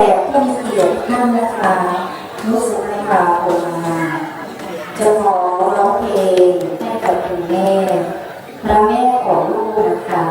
แต่ผู้มีเกียรติท่านนะคะนุสุภาโพมาจะขอร้องเพลงให้กับคุณแม่พระแม่ของลูกนะคะ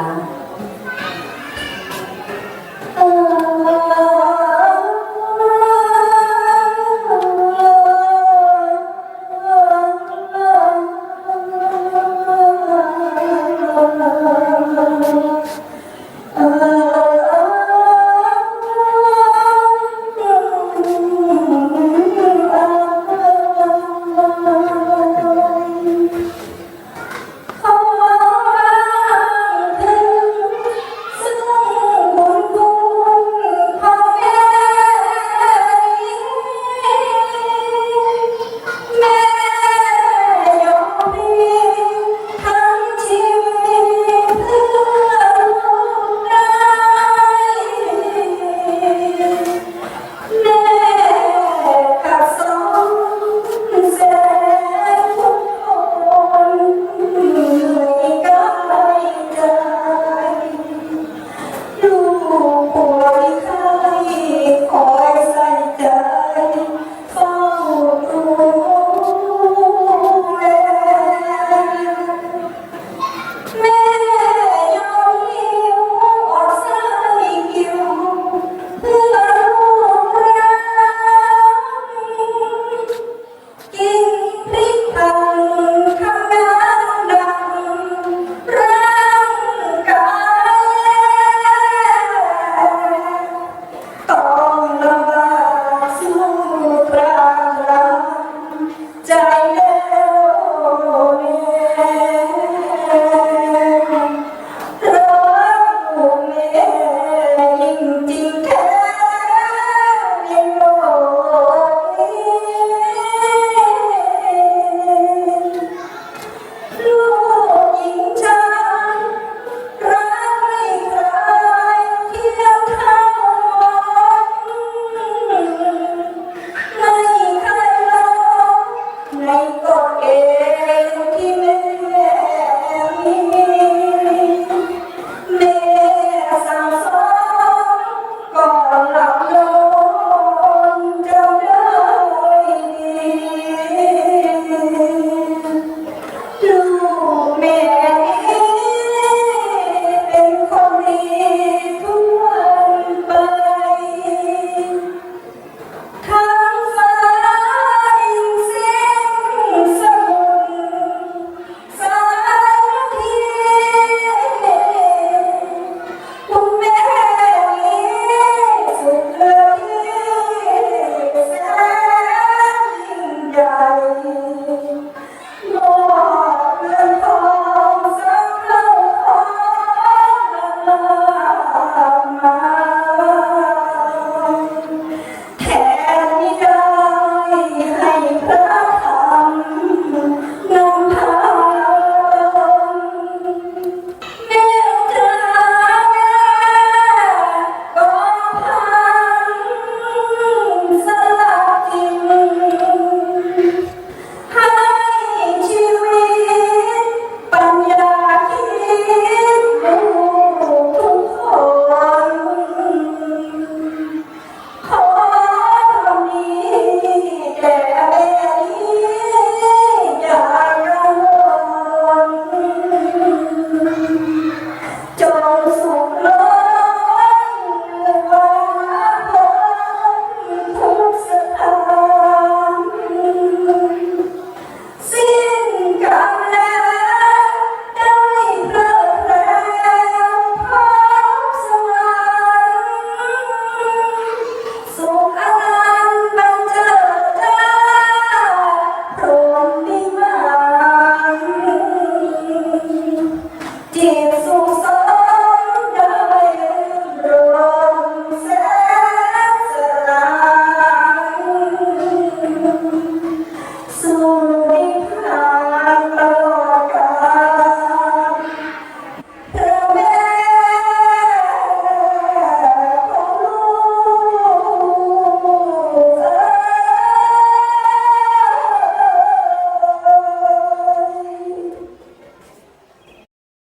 Aleluia!